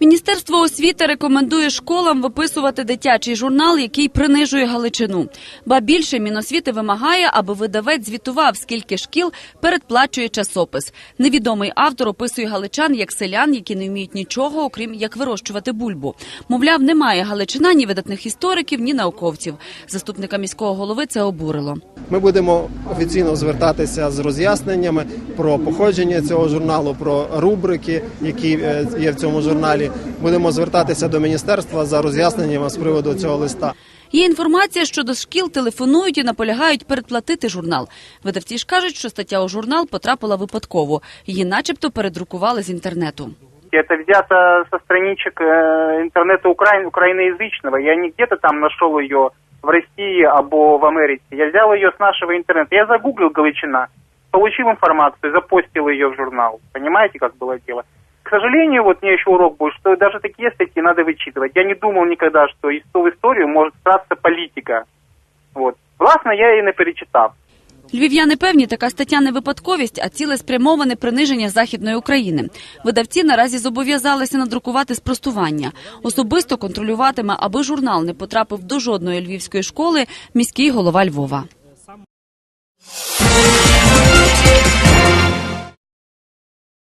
Міністерство освіти рекомендує школам виписувати дитячий журнал, який принижує Галичину. Ба більше Міносвіти вимагає, аби видавець звітував, скільки шкіл передплачує часопис. Невідомий автор описує галичан як селян, які не вміють нічого, окрім як вирощувати бульбу. Мовляв, немає Галичина ні видатних істориків, ні науковців. Заступника міського голови це обурило. Ми будемо офіційно звертатися з роз'ясненнями про походження цього журналу, про рубрики, які е, є в цьому журналі. Будемо звертатися до міністерства за роз'ясненнями з приводу цього листа. Є інформація, що до шкіл телефонують і наполягають передплатити журнал. Видавці ж кажуть, що стаття у журнал потрапила випадково. Її начебто передрукували з інтернету. Это взято со страничек э, интернета украин, украиноязычного. Я не где-то там нашел ее в России або в Америке. Я взял ее с нашего интернета. Я загуглил Галичина, получил информацию, запостил ее в журнал. Понимаете, как было дело? К сожалению, вот мне еще урок будет, что даже такие статьи надо вычитывать. Я не думал никогда, что в историю может вкрасться политика. Вот. Власне, я її не перечитав. Львів'яни певні, така стаття не випадковість, а ціле спрямоване приниження західної України. Видавці наразі зобов'язалися надрукувати спростування. Особисто контролюватиме, аби журнал не потрапив до жодної львівської школи, міський голова Львова.